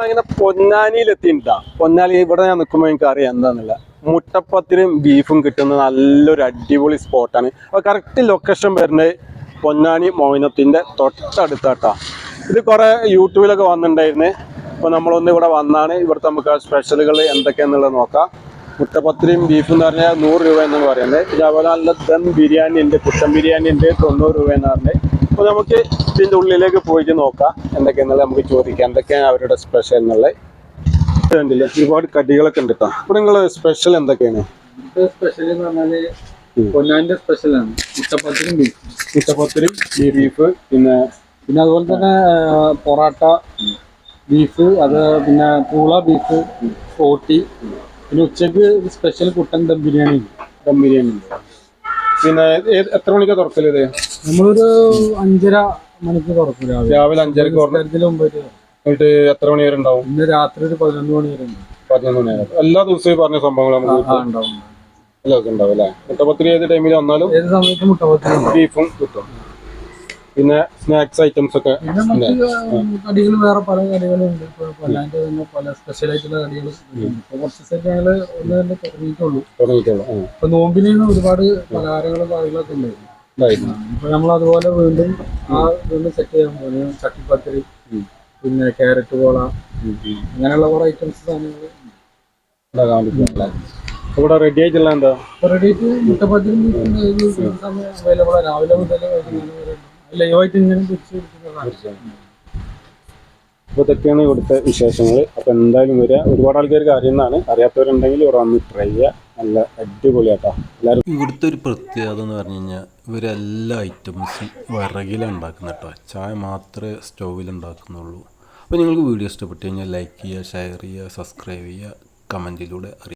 നമ്മളങ്ങനെ പൊന്നാനിയിലെത്തിണ്ടാ പൊന്നാനി ഇവിടെ ഞാൻ നിൽക്കുമ്പോൾ എനിക്ക് അറിയാം എന്താന്നില്ല മുട്ടപ്പത്തിനും ബീഫും കിട്ടുന്ന നല്ലൊരു അടിപൊളി സ്പോട്ടാണ് അപ്പോൾ കറക്റ്റ് ലൊക്കേഷൻ വരുന്നത് പൊന്നാനി മോയിനത്തിന്റെ തൊട്ടടുത്താട്ടാ. ഇത് കുറേ യൂട്യൂബിലൊക്കെ വന്നിട്ടുണ്ടായിരുന്നു അപ്പോൾ നമ്മളൊന്ന് ഇവിടെ വന്നാണ്. ഇവിടുത്തെ നമുക്ക് സ്പെഷ്യലുകൾ എന്തൊക്കെയാണെന്നുള്ളത് നോക്കാം. മുട്ടപ്പത്തിരിയും ബീഫും എന്ന് പറഞ്ഞാൽ നൂറ് രൂപ എന്നാണ് പറയുന്നത്. പിന്നെ അതുപോലെ നല്ല ദം ബിരിയാണി ഉണ്ട് കുട്ടൻ ബിരിയാണി ഉണ്ട് തൊണ്ണൂറ് രൂപ എന്ന് പറഞ്ഞത്. അപ്പോൾ നമുക്ക് ഇതിന്റെ ഉള്ളിലേക്ക് പോയിട്ട് നോക്കാം എന്തൊക്കെയാണെന്നുള്ളത് നമുക്ക് ചോദിക്കാം. എന്തൊക്കെയാണ് അവരുടെ സ്പെഷ്യൽ എന്നുള്ളത്? കണ്ടില്ലേ? ഒരുപാട് കടികളൊക്കെ ഉണ്ട് കേട്ടോ. അപ്പോൾ നിങ്ങൾ സ്പെഷ്യൽ എന്തൊക്കെയാണ്? സ്പെഷ്യൽ എന്ന് പറഞ്ഞാൽ പൊന്നാന്റെ സ്പെഷ്യലാണ് മുട്ടപ്പത്തിനും ബീഫ് മുട്ടപ്പത്തിരിയും ബീഫ് പിന്നെ പിന്നെ അതുപോലെ തന്നെ പൊറാട്ട ബീഫ് അത് പിന്നെ പൂള ബീഫ് ഓട്ടി പിന്നെ ഉച്ചയ്ക്ക് സ്പെഷ്യൽ കുട്ടൻ ദം ബിരിയാണി ദം ബിരിയാണി ഉണ്ട്. പിന്നെ എത്ര മണിക്കാ തുറക്കൽ ഇത്? നമ്മളൊരു അഞ്ചര മണിക്ക് തുറക്കും രാവിലെ. രാവിലെ അഞ്ചരക്ക് നിസ്കാരത്തിന് മുമ്പായിട്ട് എന്നിട്ട് എത്ര മണി വരെ ഉണ്ടാവും? ഇന്ന് രാത്രി ഒരു പതിനൊന്ന് മണി വരെ ഉണ്ട് പതിനൊന്ന് മണി വരെ. എല്ലാ ദിവസവും ഈ പറഞ്ഞ സംഭവങ്ങൾ ആ, നമുക്ക് ആ, ഉണ്ടാവും. എല്ലാം ഉണ്ടാവും അല്ലേ? മുട്ടപ്പത്തിരി ഏത് ടൈമിൽ വന്നാലും ഏത് സമയത്ത് മുട്ടപത്തിരി ബീഫും കിട്ടും. പിന്നെ സ്നാക്സ് ഐറ്റംസ് ഒക്കെ പിന്നെ മറ്റ് കടികൾ വേറെ പല കടികളുണ്ട്. ഇപ്പൊ പൊന്നാന്റെ തന്നെ പല സ്പെഷ്യൽ ആയിട്ടുള്ള കടികൾ ഇപ്പൊ കുറച്ച് ദിവസമായിട്ട് ഒന്ന് തന്നെ തുടങ്ങിയിട്ടുള്ളൂ. തുടങ്ങിയിട്ടുള്ളൂ. ഇപ്പൊ നോമ്പിന് ഒരുപാട് പലഹാരങ്ങളും കാര്യങ്ങളൊക്കെ ഉണ്ടായിരുന്നു. ഇപ്പൊ നമ്മൾ അതുപോലെ വീണ്ടും ആ വീണ്ടും സെറ്റ് ചെയ്യാൻ പോകുന്നു ചട്ടിപ്പത്തിരി പിന്നെ ക്യാരറ്റ് കോള. അങ്ങനെയുള്ള കുറെ ഐറ്റംസ് സാധനങ്ങൾ ഉണ്ടാക്കാൻ പറ്റും അല്ലേ? ഇവിടെ റെഡി ആയിട്ടുള്ള എന്താ? റെഡി ആയിട്ട് മുട്ടപ്പത്തിരി അവൈലബിൾ രാവിലെ മുതൽ വൈകുന്നേരം വരെ ലൈവായിട്ട് ഇങ്ങനെ അപ്പോൾ ഇതൊക്കെയാണ് ഇവിടുത്തെ വിശേഷങ്ങൾ അപ്പോൾ എന്തായാലും വരിക. ഒരുപാട് ആൾക്കാർക്ക് അറിയുന്നതാണ് അറിയാത്തവരുണ്ടെങ്കിൽ ഇവിടെ വന്ന് ട്രൈ ചെയ്യുക. നല്ല അടിപൊളിയാട്ടോ. എല്ലാവരും ഇവിടുത്തെ ഒരു പ്രത്യേകത എന്ന് പറഞ്ഞു കഴിഞ്ഞാൽ ഇവരെല്ലാ ഐറ്റംസും വിറകിലാണ് ഉണ്ടാക്കുന്നത് കേട്ടോ. ചായ മാത്രമേ സ്റ്റൗവിൽ ഉണ്ടാക്കുന്നുള്ളൂ. അപ്പോൾ നിങ്ങൾക്ക് വീഡിയോ ഇഷ്ടപ്പെട്ടു കഴിഞ്ഞാൽ ലൈക്ക് ചെയ്യുക ഷെയർ ചെയ്യുക സബ്സ്ക്രൈബ് ചെയ്യുക കമന്റിലൂടെ അറിയിക്കുക.